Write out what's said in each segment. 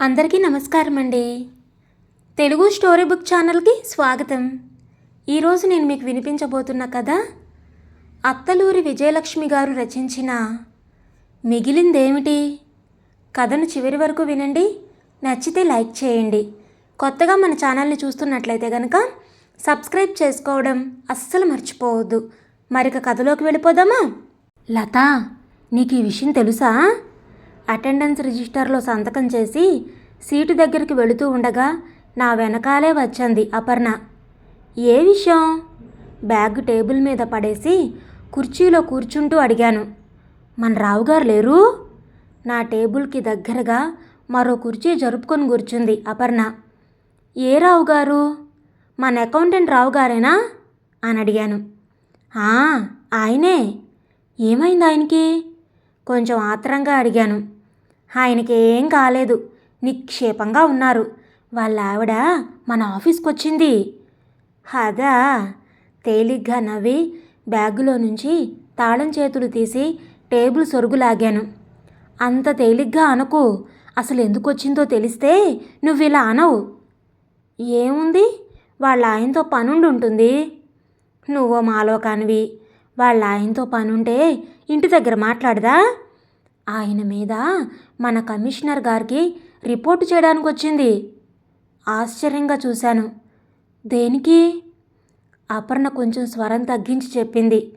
అందరికీ నమస్కారం అండి తెలుగు స్టోరీ బుక్ ఛానల్కి స్వాగతం. ఈరోజు నేను మీకు వినిపించబోతున్న కథ అత్తలూరి విజయలక్ష్మి గారు రచించిన మిగిలిందేమిటి? కథను చివరి వరకు వినండి నచ్చితే లైక్ చేయండి. కొత్తగా మన ఛానల్ని చూస్తున్నట్లయితే కనుక సబ్స్క్రైబ్ చేసుకోవడం అస్సలు మర్చిపోవద్దు. మరిక కథలోకి వెళ్ళిపోదామా? లత నీకు ఈ విషయం తెలుసా? అటెండెన్స్ రిజిస్టర్లో సంతకం చేసి సీటు దగ్గరికి వెళుతూ ఉండగా నా వెనకాలే వచ్చింది అపర్ణ. ఏ విషయం? బ్యాగ్ టేబుల్ మీద పడేసి కుర్చీలో కూర్చుంటూ అడిగాను. మన రావుగారు లేరు? నా టేబుల్కి దగ్గరగా మరో కుర్చీ జరుపుకొని కూర్చుంది అపర్ణ. ఏ రావు గారు మన అకౌంటెంట్ రావు గారేనా అని అడిగాను. ఆయనే. ఏమైంది ఆయనకి? కొంచెం ఆత్రంగా అడిగాను. ఆయనకి ఏం కాలేదు. నిక్షేపంగా ఉన్నారు. వాళ్ళ ఆవిడ మన ఆఫీస్కి వచ్చింది అదా తేలిగ్గా నవ్వి బ్యాగులో నుంచి తాళం చేతులు తీసి టేబుల్ సొరుగు లాగాను. అంత తేలిగ్గా అనుకు. అసలు ఎందుకు వచ్చిందో తెలిస్తే నువ్వు ఇలా అనవు. ఏముంది? వాళ్ళ ఆయనతో పనుండి ఉంటుంది నువ్వో మాలో కానివి వాళ్ళ ఆయనతో పనుంటే ఇంటి దగ్గర మాట్లాడదా? ఆయన మీద మన కమిషనర్ గారికి రిపోర్టు చేయడానికి వచ్చింది ఆశ్చర్యంగా చూశాను. దేనికి? అపర్ణ కొంచెం స్వరం తగ్గించి చెప్పింది.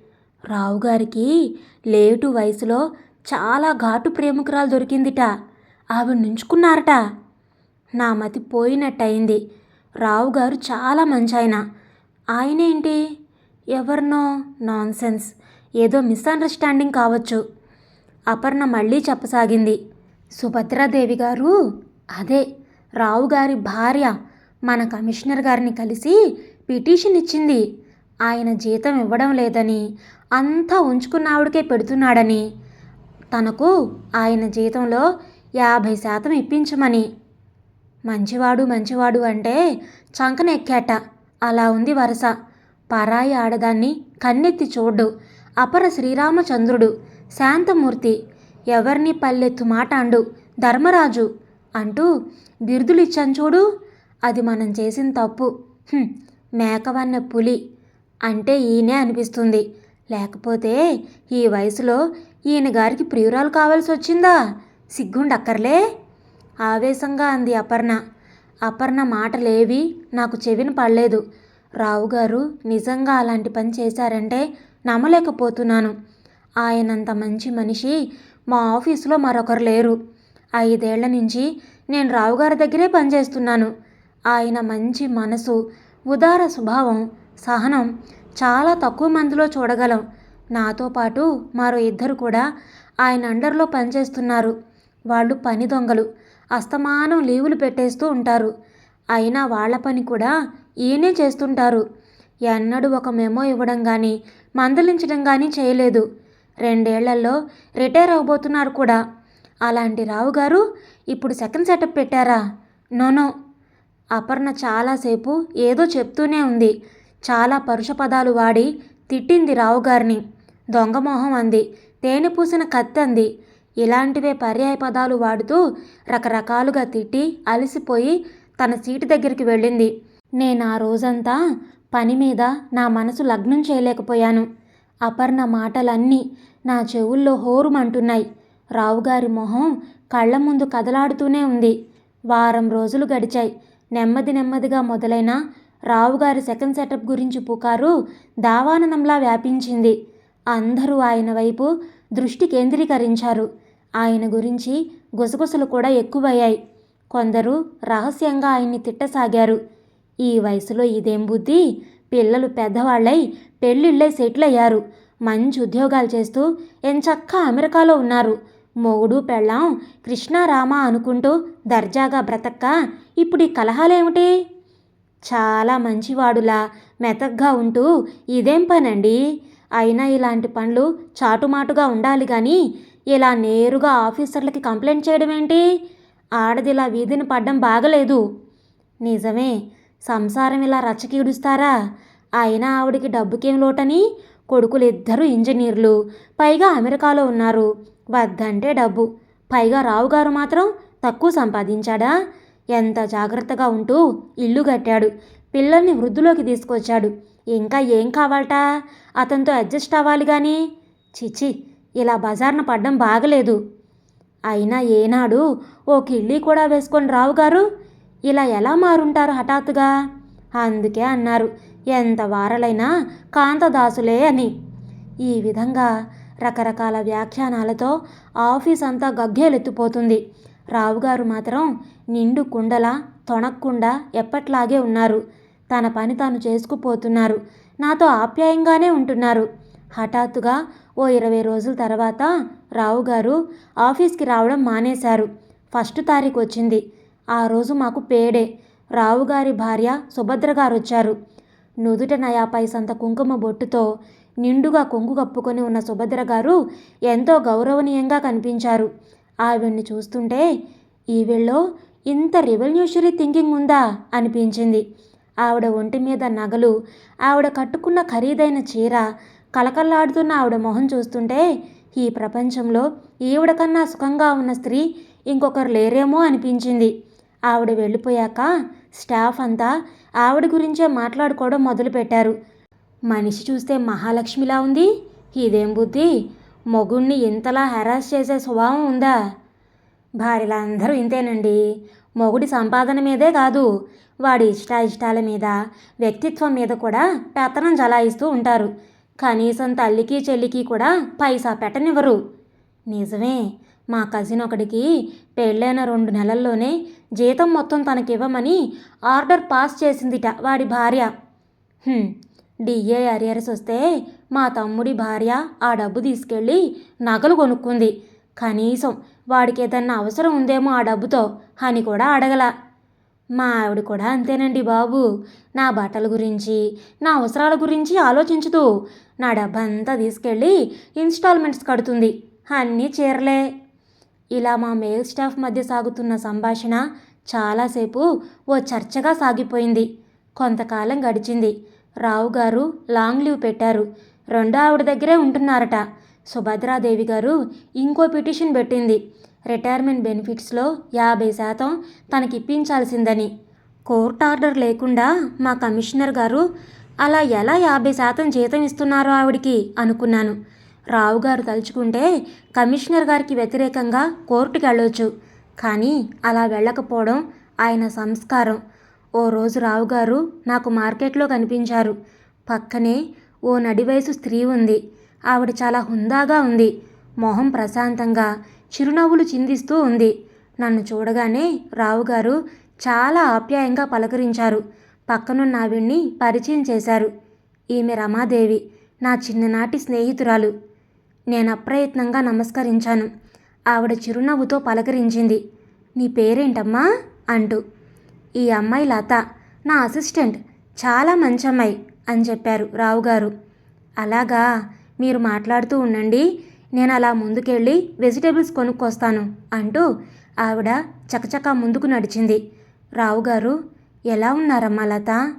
రావుగారికి లేటు వయసులో చాలా ఘాటు ప్రేమికురాలు దొరికిందిట. ఆవిడ నుంచుకున్నారట. నా మతి పోయినట్టయింది. రావుగారు చాలా మంచి ఆయన ఆయనేంటి ఎవరినో? నాన్సెన్స్. ఏదో మిస్అండర్స్టాండింగ్ కావచ్చు. అపర్ణ మళ్ళీ చెప్పసాగింది. సుభద్రాదేవి గారు అదే. రావుగారి భార్య మన కమిషనర్ గారిని కలిసి పిటిషన్ ఇచ్చింది ఆయన జీతం ఇవ్వడం లేదని అంతా ఉంచుకున్న ఆవిడకే పెడుతున్నాడని తనకు ఆయన జీతంలో యాభై శాతం ఇప్పించమని. మంచివాడు మంచివాడు అంటే చంకనెక్కాట. అలా ఉంది వరస. పరాయి ఆడదాన్ని కన్నెత్తి చూడ్డు. అపర శ్రీరామచంద్రుడు. శాంతమూర్తి ఎవరిని పల్లెత్తు మాట అండు ధర్మరాజు అంటూ బిరుదులు ఇచ్చాను చూడు అది మనం చేసిన తప్పు. మేకవన్న పులి అంటే ఈయనే అనిపిస్తుంది. లేకపోతే ఈ వయసులో ఈయన గారికి ప్రియురాలు కావాల్సి వచ్చిందా సిగ్గుండక్కర్లే. ఆవేశంగా అంది అపర్ణ. అపర్ణ మాటలేవి నాకు చెవిన పడలేదు. రావుగారు నిజంగా అలాంటి పని చేశారంటే నమ్మలేకపోతున్నాను. ఆయనంత మంచి మనిషి మా ఆఫీసులో మరొకరు లేరు. ఐదేళ్ళ నుంచి నేను రావుగారి దగ్గరే పనిచేస్తున్నాను. ఆయన మంచి మనసు ఉదార స్వభావం సహనం చాలా తక్కువ మందిలో చూడగలం. నాతో పాటు మరో ఇద్దరు కూడా ఆయన అండర్లో పనిచేస్తున్నారు. వాళ్ళు పని దొంగలు. అస్తమానం లీవులు పెట్టేస్తూ ఉంటారు. అయినా వాళ్ళ పని కూడా ఈయనే చేస్తుంటారు. ఎన్నడూ ఒక మెమో ఇవ్వడం కానీ మందలించడం కానీ చేయలేదు. రెండేళ్ళలో రిటైర్ అవబోతున్నారు కూడా. అలాంటి రావు గారు ఇప్పుడు సెకండ్ సెటప్ పెట్టారా? నోనో అపర్ణ చాలాసేపు ఏదో చెప్తూనే ఉంది. చాలా పరుష పదాలు వాడి తిట్టింది రావుగారిని దొంగమోహం అంది. తేనె పూసిన కత్తి అంది. ఇలాంటివే పర్యాయ పదాలు వాడుతూ రకరకాలుగా తిట్టి అలసిపోయి తన సీటు దగ్గరికి వెళ్ళింది. నేను ఆ రోజంతా పని మీద నా మనసు లగ్నం చేయలేకపోయాను. అపర్ణ మాటలన్నీ నా చెవుల్లో హోరుమంటున్నాయి రావుగారి మొహం కళ్ళ ముందు కదలాడుతూనే ఉంది. వారం రోజులు గడిచాయి. నెమ్మది నెమ్మదిగా మొదలైన రావుగారి సెకండ్ సెటప్ గురించి పుకారు దావానందంలా వ్యాపించింది. అందరూ ఆయన వైపు దృష్టి కేంద్రీకరించారు. ఆయన గురించి గుసగుసలు కూడా ఎక్కువయ్యాయి. కొందరు రహస్యంగా ఆయన్ని తిట్టసాగారు. ఈ వయసులో ఇదేం బుద్ధి? పిల్లలు పెద్దవాళ్ళై పెళ్ళిళ్ళై సెటిల్ అయ్యారు మంచి ఉద్యోగాలు చేస్తూ ఎంచక్కా అమెరికాలో ఉన్నారు. మొగుడు పెళ్ళాం కృష్ణారామ అనుకుంటూ దర్జాగా బ్రతక్క ఇప్పుడు ఈ కలహాలేమిటి చాలా మంచివాడులా మెతగ్గా ఉంటూ ఇదేం పనండి? అయినా ఇలాంటి పనులు చాటుమాటుగా ఉండాలి కానీ ఇలా నేరుగా ఆఫీసర్లకి కంప్లైంట్ చేయడం ఏంటి? ఆడదిలా వీధిని పడ్డం బాగలేదు. నిజమే సంసారం ఇలా రచ్చకీడుస్తారా అయినా ఆవిడికి డబ్బుకేం లోటని? కొడుకులు ఇద్దరు ఇంజనీర్లు. పైగా అమెరికాలో ఉన్నారు. వద్దంటే డబ్బు. పైగా రావుగారు మాత్రం తక్కువ సంపాదించాడా? ఎంత జాగ్రత్తగా ఉంటూ ఇల్లు కట్టాడు. పిల్లల్ని వృద్ధిలోకి తీసుకొచ్చాడు. ఇంకా ఏం కావాలట? అతనితో అడ్జస్ట్ అవ్వాలి కానీ చిచి ఇలా బజార్న పడ్డం బాగలేదు. అయినా ఏనాడు ఓ కిళ్ళీ కూడా వేసుకొని రావు గారు ఇలా ఎలా మారుంటారు హఠాత్తుగా? అందుకే అన్నారు. ఎంత వారలైనా కాంతదాసులే అని. ఈ విధంగా రకరకాల వ్యాఖ్యానాలతో ఆఫీస్ అంతా గగ్గేలెత్తిపోతుంది. రావుగారు మాత్రం నిండు కుండల తొణక్కుండా ఎప్పట్లాగే ఉన్నారు. తన పని తాను చేసుకుపోతున్నారు. నాతో ఆప్యాయంగానే ఉంటున్నారు. హఠాత్తుగా ఓ ఇరవై రోజుల తర్వాత రావుగారు ఆఫీస్కి రావడం మానేశారు. ఫస్ట్ తారీఖు వచ్చింది. ఆ రోజు మాకు పేడే. రావుగారి భార్య సుభద్ర గారు వచ్చారు నుదుట నయాపై సంత కుంకుమ బొట్టుతో నిండుగా కొంగు కప్పుకొని ఉన్న సుభద్ర గారు ఎంతో గౌరవనీయంగా కనిపించారు. ఆవిడ్ని చూస్తుంటే ఈవిళ్ళో ఇంత రెవల్యూషనరీ థింకింగ్ ఉందా? అనిపించింది. ఆవిడ ఒంటి మీద నగలు ఆవిడ కట్టుకున్న ఖరీదైన చీర కలకల్లాడుతున్న ఆవిడ మొహం చూస్తుంటే ఈ ప్రపంచంలో ఈవిడ కన్నా సుఖంగా ఉన్న స్త్రీ ఇంకొకరు లేరేమో అనిపించింది. ఆవిడ వెళ్ళిపోయాక స్టాఫ్ అంతా ఆవిడ గురించే మాట్లాడుకోవడం మొదలుపెట్టారు. మనిషి చూస్తే మహాలక్ష్మిలా ఉంది? ఇదేం బుద్ధి? మొగుణ్ణి ఇంతలా హెరాస్ చేసే స్వభావం ఉందా? భార్యలందరూ ఇంతేనండి. మొగుడి సంపాదన మీదే కాదు వాడి ఇష్టాయిష్టాల మీద వ్యక్తిత్వం మీద కూడా పెత్తనం జలాయిస్తూ ఉంటారు. కనీసం తల్లికి చెల్లికి కూడా పైసా పెట్టనివ్వరు. నిజమే. మా కజిన్ ఒకడికి పెళ్ళైన రెండు నెలల్లోనే జీతం మొత్తం తనకివ్వమని ఆర్డర్ పాస్ చేసిందిట వాడి భార్య. డిఏ అరియర్స్ వస్తే మా తమ్ముడి భార్య ఆ డబ్బు తీసుకెళ్ళి నగలు కొనుక్కుంది. కనీసం వాడికి ఏదన్నా అవసరం ఉందేమో ఆ డబ్బుతో అని కూడా అడగల. మా ఆవిడ కూడా అంతేనండి బాబు. నా బట్టల గురించి నా అవసరాల గురించి ఆలోచించదు నా డబ్బంతా తీసుకెళ్ళి ఇన్స్టాల్మెంట్స్ కడుతుంది. అన్నీ చీరలే. ఇలా మా మేల్ స్టాఫ్ మధ్య సాగుతున్న సంభాషణ చాలాసేపు ఓ చర్చగా సాగిపోయింది. కొంతకాలం గడిచింది. రావు గారు లాంగ్ లీవ్ పెట్టారు. రెండో ఆవిడ దగ్గరే ఉంటున్నారట. సుభద్రాదేవి గారు ఇంకో పిటిషన్ పెట్టింది. రిటైర్మెంట్ బెనిఫిట్స్లో యాభై శాతం తనకి ఇప్పించాల్సిందని కోర్ట్ ఆర్డర్ లేకుండా మా కమిషనర్ గారు అలా ఎలా యాభై శాతం జీతం ఇస్తున్నారో ఆవిడికి అనుకున్నాను. రావు గారు తలుచుకుంటే కమిషనర్ గారికి వ్యతిరేకంగా కోర్టుకి వెళ్ళొచ్చు. కానీ అలా వెళ్ళకపోవడం ఆయన సంస్కారం. ఓ రోజు రావు గారు నాకు మార్కెట్లో కనిపించారు. పక్కనే ఓ నడివయసు స్త్రీ ఉంది. ఆవిడ చాలా హుందాగా ఉంది. మొహం ప్రశాంతంగా చిరునవ్వులు చిందిస్తూ ఉంది. నన్ను చూడగానే రావుగారు చాలా ఆప్యాయంగా పలకరించారు. పక్కనున్న ఆవిడ్ని పరిచయం చేశారు. ఈమె రమాదేవి నా చిన్ననాటి స్నేహితురాలు. నేను అప్రయత్నంగా నమస్కరించాను. ఆవిడ చిరునవ్వుతో పలకరించింది. నీ పేరేంటమ్మా? అంటూ. ఈ అమ్మాయి లత నా అసిస్టెంట్ చాలా మంచి అమ్మాయి అని చెప్పారు రావుగారు. అలాగా? మీరు మాట్లాడుతూ ఉండండి. నేను అలా ముందుకెళ్ళి వెజిటేబుల్స్ కొనుక్కొస్తాను అంటూ ఆవిడ చకచకా ముందుకు నడిచింది. రావుగారు ఎలా ఉన్నారమ్మా లత?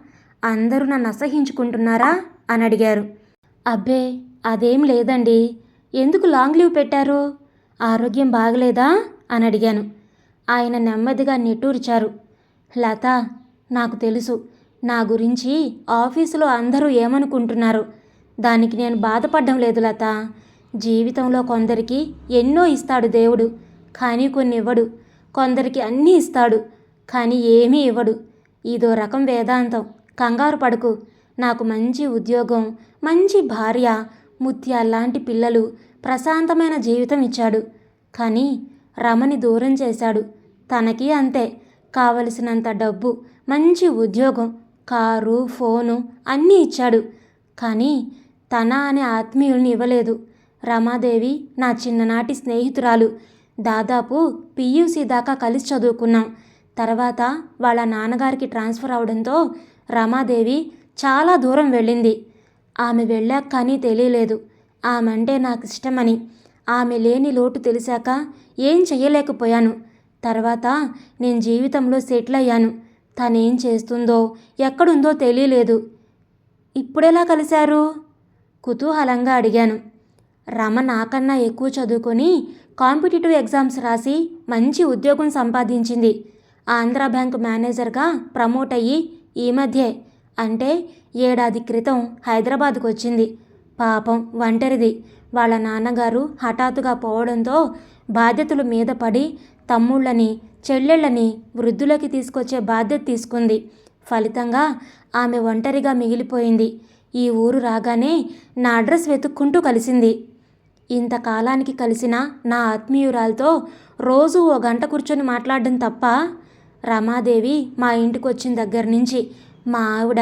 అందరూ నన్ను అసహించుకుంటున్నారా? అని అడిగారు. అబ్బే అదేం లేదండి. ఎందుకు లాంగ్ లీవ్ పెట్టారు? ఆరోగ్యం బాగలేదా? అని అడిగాను. ఆయన నెమ్మదిగా నిట్టూర్చారు. లత నాకు తెలుసు. నా గురించి ఆఫీసులో అందరూ ఏమనుకుంటున్నారు? దానికి నేను బాధపడడం లేదు లత. జీవితంలో కొందరికి ఎన్నో ఇస్తాడు దేవుడు. కానీ కొన్ని ఇవ్వడు. కొందరికి అన్నీ ఇస్తాడు. కానీ ఏమీ ఇవ్వడు. ఇదో రకం వేదాంతం. కంగారు పడకు. నాకు మంచి ఉద్యోగం మంచి భార్య ముత్యాల్లాంటి పిల్లలు ప్రశాంతమైన జీవితం ఇచ్చాడు. కానీ రమని దూరం చేశాడు. తనకి అంతే. కావలసినంత డబ్బు మంచి ఉద్యోగం కారు ఫోను అన్నీ ఇచ్చాడు. కానీ తన అనే ఆత్మీయుల్ని ఇవ్వలేదు. రమాదేవి నా చిన్ననాటి స్నేహితురాలు. దాదాపు పియూసీ దాకా కలిసి చదువుకున్నాం. తర్వాత వాళ్ళ నాన్నగారికి ట్రాన్స్ఫర్ అవడంతో రమాదేవి చాలా దూరం వెళ్ళింది. ఆమె వెళ్ళాక కానీ తెలియలేదు. ఆమె అంటే నాకు ఇష్టమని ఆమె లేని లోటు తెలిసాక ఏం చెయ్యలేకపోయాను. తర్వాత నేను జీవితంలో సెటిల్ అయ్యాను. తనేం చేస్తుందో ఎక్కడుందో తెలియలేదు. ఇప్పుడెలా కలిశారు? కుతూహలంగా అడిగాను. రమ నాకన్నా ఎక్కువ చదువుకొని కాంపిటేటివ్ ఎగ్జామ్స్ రాసి మంచి ఉద్యోగం సంపాదించింది. ఆంధ్రా బ్యాంక్ మేనేజర్గా ప్రమోట్ అయ్యి ఈ మధ్యే. అంటే ఏడాది క్రితం హైదరాబాద్కు వచ్చింది పాపం ఒంటరిది. వాళ్ళ నాన్నగారు హఠాత్తుగా పోవడంతో బాధ్యతలు మీద పడి తమ్ముళ్ళని చెల్లెళ్ళని వృద్ధులకి తీసుకొచ్చే బాధ్యత తీసుకుంది. ఫలితంగా ఆమె ఒంటరిగా మిగిలిపోయింది. ఈ ఊరు రాగానే నా అడ్రస్ వెతుక్కుంటూ కలిసింది. ఇంతకాలానికి కలిసిన నా ఆత్మీయురాలతో రోజు ఓ గంట కూర్చొని మాట్లాడడం తప్ప రమాదేవి మా ఇంటికి వచ్చిన దగ్గర నుంచి మా ఆవిడ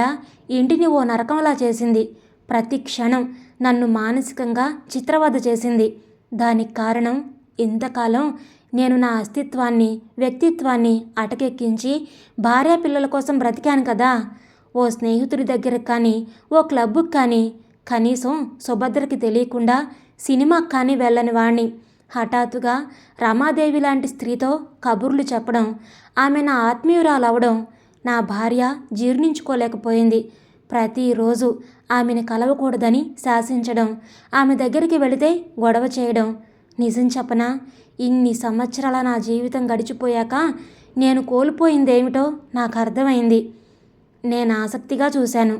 ఇంటిని ఓ నరకంలా చేసింది. ప్రతి క్షణం నన్ను మానసికంగా చిత్రవద చేసింది. దానికి కారణం ఇంతకాలం నేను నా అస్తిత్వాన్ని వ్యక్తిత్వాన్ని అటకెక్కించి భార్య పిల్లల కోసం బ్రతికాను కదా. ఓ స్నేహితుడి దగ్గరకు కానీ ఓ క్లబ్కి కానీ కనీసం సుభద్రకి తెలియకుండా సినిమాకి కానీ వెళ్ళని వాణ్ణి. హఠాత్తుగా రమాదేవి లాంటి స్త్రీతో కబుర్లు చెప్పడం ఆమె నా ఆత్మీయురాలవడం నా భార్య జీర్ణించుకోలేకపోయింది. ప్రతిరోజు ఆమెను కలవకూడదని శాసించడం ఆమె దగ్గరికి వెళితే గొడవ చేయడం. నిజం చెప్పనా? ఇన్ని సంవత్సరాల నా జీవితం గడిచిపోయాక నేను కోల్పోయిందేమిటో నాకు అర్థమైంది నేను ఆసక్తిగా చూశాను.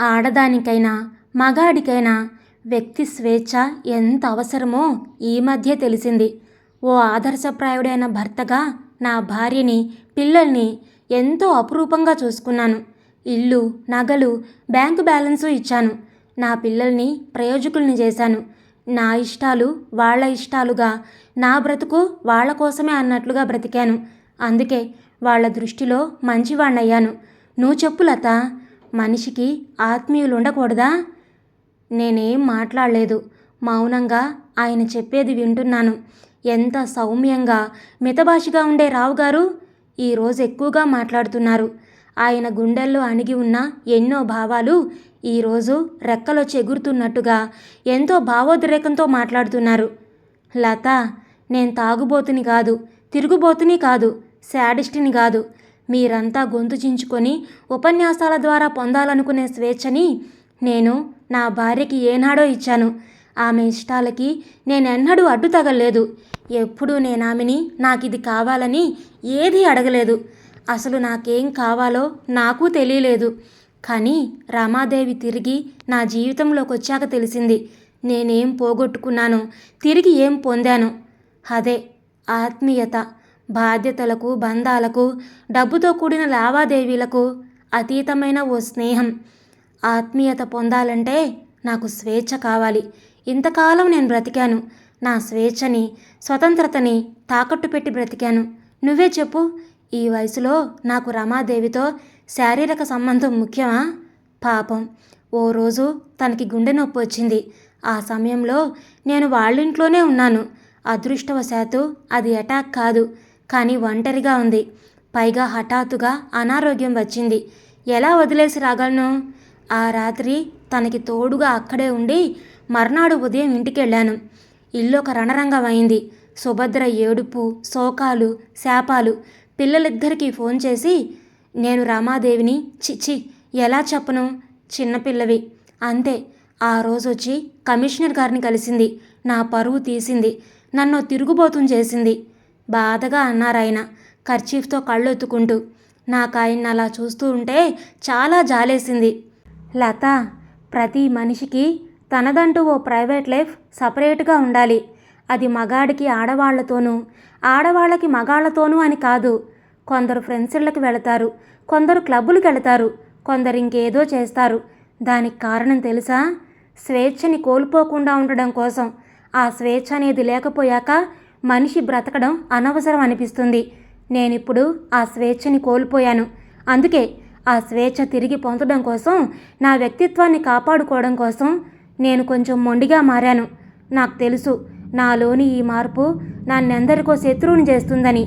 ఆడదానికైనా మగాడికైనా వ్యక్తి స్వేచ్ఛ ఎంత అవసరమో ఈ మధ్య తెలిసింది. ఓ ఆదర్శప్రాయుడైన భర్తగా నా భార్యని పిల్లల్ని ఎంతో అపురూపంగా చూసుకున్నాను. ఇల్లు నగలు బ్యాంకు బ్యాలెన్సు ఇచ్చాను. నా పిల్లల్ని ప్రయోజకుల్ని చేశాను. నా ఇష్టాలు వాళ్ళ ఇష్టాలుగా నా బ్రతుకు వాళ్ళ కోసమే అన్నట్లుగా బ్రతికాను. అందుకే వాళ్ళ దృష్టిలో మంచివాణ్ణయ్యాను. నువ్వు చెప్పు లత మనిషికి ఆత్మీయులు ఉండకూడదా నేనేం మాట్లాడలేదు. మౌనంగా ఆయన చెప్పేది వింటున్నాను. ఎంత సౌమ్యంగా మితభాషిగా ఉండే రావు గారు ఈరోజు ఎక్కువగా మాట్లాడుతున్నారు. ఆయన గుండెల్లో అణిగి ఉన్న ఎన్నో భావాలు ఈరోజు రెక్కలో చెగురుతున్నట్టుగా ఎంతో భావోద్రేకంతో మాట్లాడుతున్నారు. లత నేను తాగుబోతుని కాదు తిరుగుబోతుని కాదు శాడిస్టిని కాదు. మీరంతా గొంతు చించుకొని ఉపన్యాసాల ద్వారా పొందాలనుకునే స్వేచ్ఛని నేను నా భార్యకి ఏనాడో ఇచ్చాను. ఆమె ఇష్టాలకి నేనెన్నడూ అడ్డు తగలేదు ఎప్పుడూ నేను ఆమెని నాకు ఇది కావాలని ఏదీ అడగలేదు. అసలు నాకేం కావాలో నాకు తెలియలేదు. కానీ రమాదేవి తిరిగి నా జీవితంలోకి వచ్చాక తెలిసింది. నేనేం పోగొట్టుకున్నాను తిరిగి ఏం పొందాను? అదే ఆత్మీయత బాధ్యతలకు బంధాలకు డబ్బుతో కూడిన లావాదేవీలకు అతీతమైన ఓ స్నేహం. ఆత్మీయత పొందాలంటే నాకు స్వేచ్ఛ కావాలి. ఇంతకాలం నేను బ్రతికాను. నా స్వేచ్ఛని స్వతంత్రతని తాకట్టు పెట్టి బ్రతికాను. నువ్వే చెప్పు ఈ వయసులో నాకు రమాదేవితో శారీరక సంబంధం ముఖ్యమా? పాపం. ఓ రోజు తనకి గుండె నొప్పి వచ్చింది. ఆ సమయంలో నేను వాళ్ళింట్లోనే ఉన్నాను. అదృష్టవశాత్తు అది అటాక్ కాదు కానీ ఒంటరిగా ఉంది. పైగా హఠాత్తుగా అనారోగ్యం వచ్చింది. ఎలా వదిలేసి రాగలను? ఆ రాత్రి తనకి తోడుగా అక్కడే ఉండి మర్నాడు ఉదయం ఇంటికి వెళ్ళాను ఇల్లు ఒక రణరంగం అయింది సుభద్ర ఏడుపు శోకాలు శాపాలు. పిల్లలిద్దరికీ ఫోన్ చేసి నేను రామాదేవిని చిచ్చి ఎలా చెప్పను? చిన్నపిల్లవి అంతే. ఆ రోజు వచ్చి కమిషనర్ గారిని కలిసింది. నా పరువు తీసింది. నన్ను తిరుగుబోతం చేసింది. బాధగా అన్నారాయన కర్చీఫ్తో కళ్ళొత్తుకుంటూ. నాకాయన్ని నాకు ఆయన అలా చూస్తూ ఉంటే చాలా జాలేసింది. లత ప్రతి మనిషికి తనదంటూ ఓ ప్రైవేట్ లైఫ్ సపరేట్గా ఉండాలి. అది మగాడికి ఆడవాళ్ళతోనూ ఆడవాళ్ళకి మగాళ్ళతోనూ అని కాదు. కొందరు ఫ్రెండ్స్ళ్ళకి వెళతారు కొందరు క్లబ్బులకు వెళతారు కొందరు ఇంకేదో చేస్తారు. దానికి కారణం తెలుసా? స్వేచ్ఛని కోల్పోకుండా ఉండడం కోసం. ఆ స్వేచ్ఛ అనేది లేకపోయాక మనిషి బ్రతకడం అనవసరం అనిపిస్తుంది. నేనిప్పుడు ఆ స్వేచ్ఛని కోల్పోయాను. అందుకే ఆ స్వేచ్ఛ తిరిగి పొందడం కోసం నా వ్యక్తిత్వాన్ని కాపాడుకోవడం కోసం నేను కొంచెం మొండిగా మారాను. నాకు తెలుసు నాలోని ఈ మార్పు నన్నెందరికో శత్రువుని చేస్తుందని.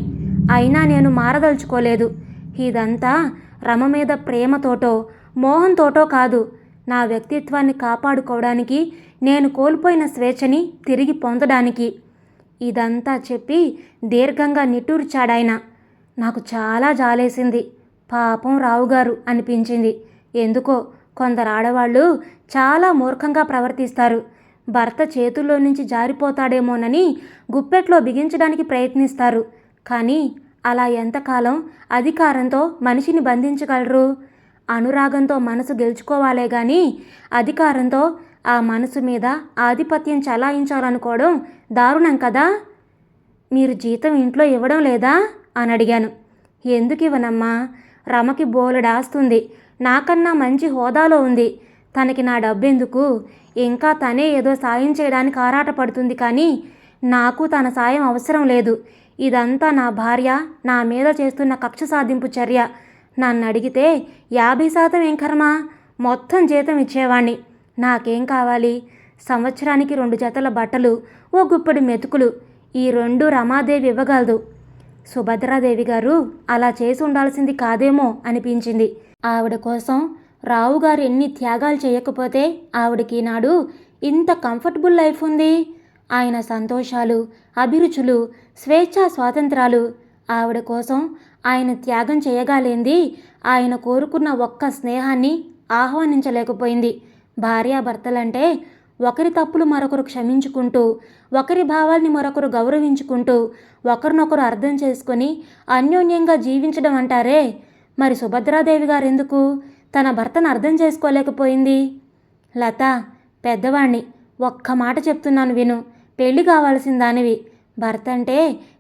అయినా నేను మారదలుచుకోలేదు. ఇదంతా రమ మీద ప్రేమతోటో మోహంతోటో కాదు. నా వ్యక్తిత్వాన్ని కాపాడుకోవడానికి నేను కోల్పోయిన స్వేచ్ఛని తిరిగి పొందడానికి. ఇదంతా చెప్పి దీర్ఘంగా నిట్టూర్చాడాయన. నాకు చాలా జాలేసింది. పాపం రావుగారు అనిపించింది. ఎందుకో కొందరు ఆడవాళ్ళు చాలా మూర్ఖంగా ప్రవర్తిస్తారు. భర్త చేతుల్లో నుంచి జారిపోతాడేమోనని గుప్పెట్లో బిగించడానికి ప్రయత్నిస్తారు. కానీ అలా ఎంతకాలం అధికారంతో మనిషిని బంధించగలరు? అనురాగంతో మనసు గెలుచుకోవాలే గాని అధికారంతో ఆ మనసు మీద ఆధిపత్యం చలాయించాలనుకోవడం దారుణం కదా? మీరు జీతం ఇంట్లో ఇవ్వడం లేదా? అని అడిగాను. ఎందుకు ఇవ్వనమ్మా? రమకి బోలెడాస్తుంది నాకన్నా మంచి హోదాలో ఉంది. తనకి నా డబ్బెందుకు? ఇంకా తనే ఏదో సాయం చేయడానికి ఆరాటపడుతుంది కానీ నాకు తన సాయం అవసరం లేదు. ఇదంతా నా భార్య నా మీద చేస్తున్న కక్ష సాధింపు చర్య. నన్ను అడిగితే యాభై శాతం ఏం కర్మ? మొత్తం జీతం ఇచ్చేవాణ్ణి. నాకేం కావాలి? సంవత్సరానికి రెండు జతల బట్టలు ఓ గుప్పడి మెతుకులు. ఈ రెండు రమాదేవి ఇవ్వగలదు. సుభద్రాదేవి గారు అలా చేసి ఉండాల్సింది కాదేమో అనిపించింది. ఆవిడ కోసం రావుగారు ఎన్ని త్యాగాలు చేయకపోతే ఆవిడకి నాడు ఇంత కంఫర్టబుల్ లైఫ్ ఉంది. ఆయన సంతోషాలు అభిరుచులు స్వేచ్ఛా స్వాతంత్రాలు ఆవిడ కోసం ఆయన త్యాగం చేయగాలేంది. ఆయన కోరుకున్న ఒక్క స్నేహాన్ని ఆహ్వానించలేకపోయింది. భార్యాభర్తలంటే ఒకరి తప్పులు మరొకరు క్షమించుకుంటూ ఒకరి భావాల్ని మరొకరు గౌరవించుకుంటూ ఒకరినొకరు అర్థం చేసుకొని అన్యోన్యంగా జీవించడం అంటారే. మరి సుభద్రాదేవి గారెందుకు? తన భర్తను అర్థం చేసుకోలేకపోయింది. లత పెద్దవాణ్ణి ఒక్క మాట చెప్తున్నాను విను. పెళ్ళి కావాల్సిన దానివి భర్త అంటే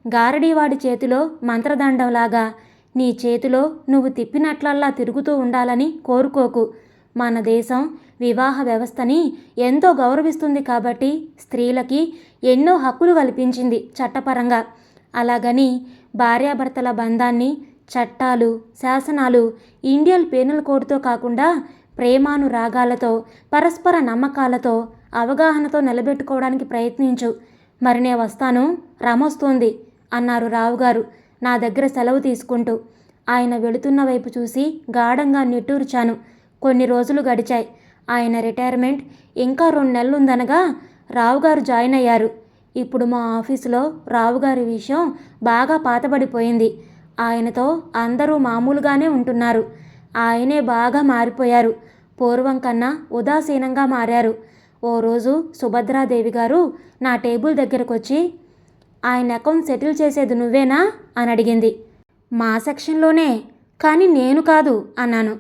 గారడీవాడి చేతిలో మంత్రదండంలాగా. నీ చేతిలో నువ్వు తిప్పినట్లల్లా తిరుగుతూ ఉండాలని కోరుకోకు. మన దేశం వివాహ వ్యవస్థని ఎంతో గౌరవిస్తుంది కాబట్టి స్త్రీలకి ఎన్నో హక్కులు కల్పించింది చట్టపరంగా. అలాగని భార్యాభర్తల బంధాన్ని చట్టాలు శాసనాలు ఇండియన్ పీనల్ కోడ్తో కాకుండా ప్రేమానురాగాలతో పరస్పర నమ్మకాలతో అవగాహనతో నిలబెట్టుకోవడానికి ప్రయత్నించు. మరి నే వస్తాను. రమొస్తోంది అన్నారు రావుగారు. నా దగ్గర సెలవు తీసుకుంటూ. ఆయన వెళుతున్న వైపు చూసి గాఢంగా నిట్టూర్చాను. కొన్ని రోజులు గడిచాయి. ఆయన రిటైర్మెంట్ ఇంకా రెండు నెలలు ఉందనగా రావుగారు జాయిన్ అయ్యారు ఇప్పుడు మా ఆఫీసులో రావుగారి విషయం బాగా పాతబడిపోయింది. ఆయనతో అందరూ మామూలుగానే ఉంటున్నారు. ఆయనే బాగా మారిపోయారు. పూర్వం కన్నా ఉదాసీనంగా మారారు. ఓ రోజు సుభద్రాదేవి గారు నా టేబుల్ దగ్గరకు వచ్చి ఆయన అకౌంట్ సెటిల్ చేసేది నువ్వేనా? అని అడిగింది. మా సెక్షన్లోనే కానీ నేను కాదు అన్నాను.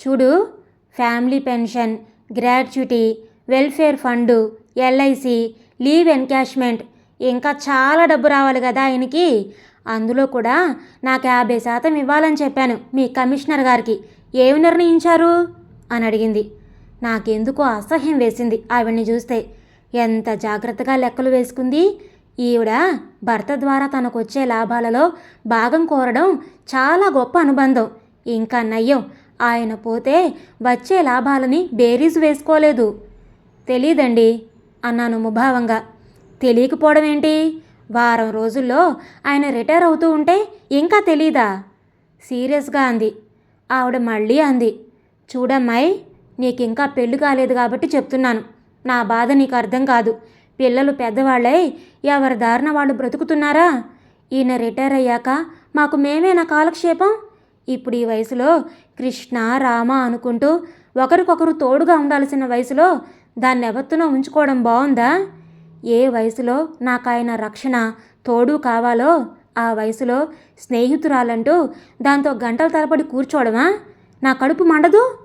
చూడు family pension gratuity welfare fund LIC leave encashment ఇంకా చాలా డబ్బు రావాలి కదా ఆయనకి. అందులో కూడా నాకు యాభై శాతం ఇవ్వాలని చెప్పాను మీ కమిషనర్ గారికి. ఏమి నిర్ణయించారు? అని అడిగింది. నాకెందుకో అసహ్యం వేసింది ఆవిడ్ని చూస్తే. ఎంత జాగ్రత్తగా లెక్కలు వేసుకుంది? ఈవిడ భర్త ద్వారా తనకు వచ్చే లాభాలలో భాగం కోరడం చాలా గొప్ప అనుబంధం. ఇంకా నయ్యం ఆయన పోతే వచ్చే లాభాలని బేరీజు వేసుకోలేదు. తెలీదండి అన్నాను ముభావంగా. తెలియకపోవడం ఏంటి? వారం రోజుల్లో ఆయన రిటైర్ అవుతూ ఉంటే ఇంకా తెలీదా? సీరియస్గా అంది. ఆవిడ మళ్ళీ అంది. చూడమ్మాయి నీకు ఇంకా పెళ్ళి కాలేదు కాబట్టి చెప్తున్నాను. నా బాధ నీకు అర్థం కాదు. పిల్లలు పెద్దవాళ్ళై ఎవరి దారిన వాళ్ళు బ్రతుకుతున్నారా? ఈయన రిటైర్ అయ్యాక మాకు మేమేనా కాలక్షేపం? ఇప్పుడు ఈ వయసులో కృష్ణ రామ అనుకుంటూ ఒకరికొకరు తోడుగా ఉండాల్సిన వయసులో దాన్ని ఎవత్తునో ఉంచుకోవడం బాగుందా ఏ వయసులో నాకు ఆయన రక్షణ తోడు కావాలో ఆ వయసులో స్నేహితురాలంటూ దాంతో గంటల తరబడి కూర్చోవడమా? నా కడుపు మండదు?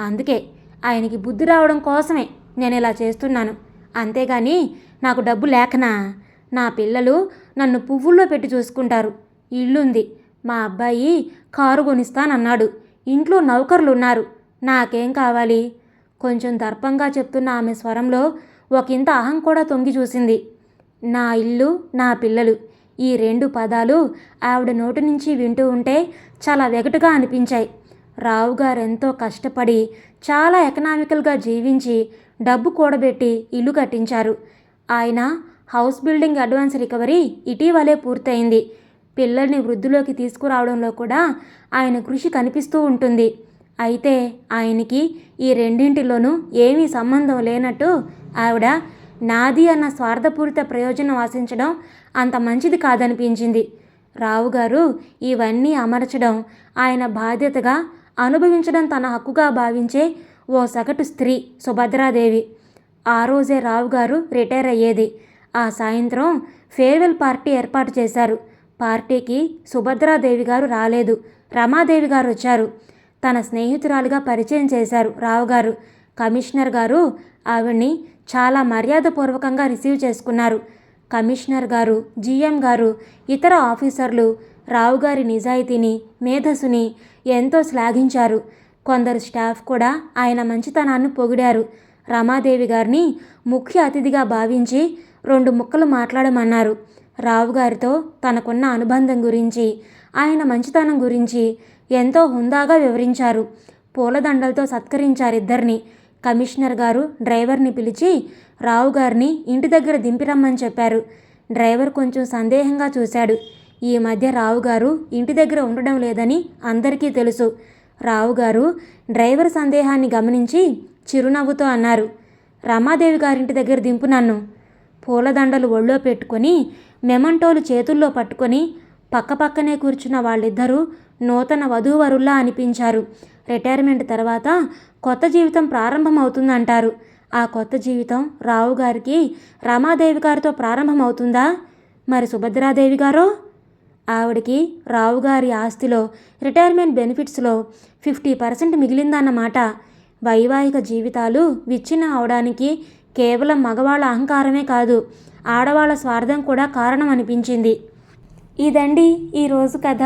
అందుకే ఆయనకి బుద్ధి రావడం కోసమే నేను ఇలా చేస్తున్నాను. అంతేగాని నాకు డబ్బు లేకనా? నా పిల్లలు నన్ను పువ్వుల్లో పెట్టి చూసుకుంటారు. ఇల్లుంది మా అబ్బాయి కారు కొనిస్తానన్నాడు. ఇంట్లో నౌకర్లు ఉన్నారు నాకేం కావాలి? కొంచెం దర్పంగా చెప్తున్న ఆమె స్వరంలో ఒకంత అహం కూడా తొంగి చూసింది. నా ఇల్లు నా పిల్లలు ఈ రెండు పదాలు ఆవిడ నోటి నుంచి వింటూ ఉంటే చాలా వెగటుగా అనిపించాయి. రావు గారు ఎంతో కష్టపడి చాలా ఎకనామికల్గా జీవించి డబ్బు కూడబెట్టి ఇల్లు కట్టించారు. ఆయన హౌస్ బిల్డింగ్ అడ్వాన్స్ రికవరీ ఇటీవలే పూర్తయింది. పిల్లల్ని వృద్ధిలోకి తీసుకురావడంలో కూడా ఆయన కృషి కనిపిస్తూ ఉంటుంది. అయితే ఆయనకి ఈ రెండింటిలోనూ ఏమీ సంబంధం లేనట్టు ఆవిడ నాది అన్న స్వార్థపూరిత ప్రయోజనం ఆశించడం అంత మంచిది కాదనిపించింది. రావు గారు ఇవన్నీ అమర్చడం ఆయన బాధ్యతగా అనుభవించడం తన హక్కుగా భావించే ఓ సగటు స్త్రీ సుభద్రాదేవి. ఆ రోజే రావు గారు రిటైర్ అయ్యేది. ఆ సాయంత్రం ఫేర్వెల్ పార్టీ ఏర్పాటు చేశారు. పార్టీకి సుభద్రాదేవి గారు రాలేదు. రమాదేవి గారు వచ్చారు. తన స్నేహితురాలుగా పరిచయం చేశారు రావు గారు. కమిషనర్ గారు ఆవిడ్ని చాలా మర్యాదపూర్వకంగా రిసీవ్ చేసుకున్నారు. కమిషనర్ గారు జీఎం గారు ఇతర ఆఫీసర్లు రావు గారి నిజాయితీని మేధస్సుని ఎంతో శ్లాఘించారు. కొందరు స్టాఫ్ కూడా ఆయన మంచితనాన్ని పొగిడారు. రమాదేవి గారిని ముఖ్య అతిథిగా భావించి రెండు ముక్కలు మాట్లాడమన్నారు. రావు గారితో తనకున్న అనుబంధం గురించి ఆయన మంచితనం గురించి ఎంతో హుందాగా వివరించారు. పూలదండలతో సత్కరించారు ఇద్దరిని కమిషనర్ గారు డ్రైవర్ని పిలిచి రావు గారిని ఇంటి దగ్గర దింపిరమ్మని చెప్పారు. డ్రైవర్ కొంచెం సందేహంగా చూశాడు. ఈ మధ్య రావు గారు ఇంటి దగ్గర ఉండడం లేదని అందరికీ తెలుసు. రావు గారు డ్రైవర్ సందేహాన్ని గమనించి చిరునవ్వుతో అన్నారు రమాదేవి గారింటి దగ్గర దింపు నన్ను. పూలదండలు ఒళ్ళో పెట్టుకొని మెమంటోలు చేతుల్లో పట్టుకొని పక్కపక్కనే కూర్చున్న వాళ్ళిద్దరూ నూతన వధూవరుల్లా అనిపించారు. రిటైర్మెంట్ తర్వాత కొత్త జీవితం ప్రారంభమవుతుందంటారు. ఆ కొత్త జీవితం రావు గారికి రమాదేవి గారితో ప్రారంభమవుతుందా? మరి సుభద్రాదేవి గారో? ఆవిడకి రావు గారి ఆస్తిలో రిటైర్మెంట్ బెనిఫిట్స్లో ఫిఫ్టీ పర్సెంట్ మిగిలిందన్నమాట వైవాహిక జీవితాలు విచ్ఛిన్న అవడానికి కేవలం మగవాళ్ళ అహంకారమే కాదు ఆడవాళ్ళ స్వార్థం కూడా కారణం అనిపించింది ఇదండి ఈరోజు కథ.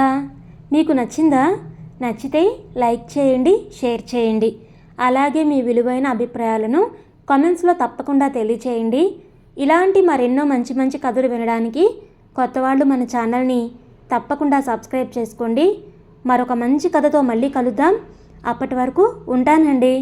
మీకు నచ్చిందా? నచ్చితే లైక్ చేయండి షేర్ చేయండి. అలాగే మీ విలువైన అభిప్రాయాలను కామెంట్స్లో తప్పకుండా తెలియచేయండి. ఇలాంటి మరెన్నో మంచి మంచి కథలు వినడానికి కొత్త వాళ్ళు మన ఛానల్ని తప్పకుండా సబ్స్క్రైబ్ చేసుకోండి. మరొక మంచి కథతో మళ్ళీ కలుద్దాం. అప్పటి వరకు ఉంటానండి.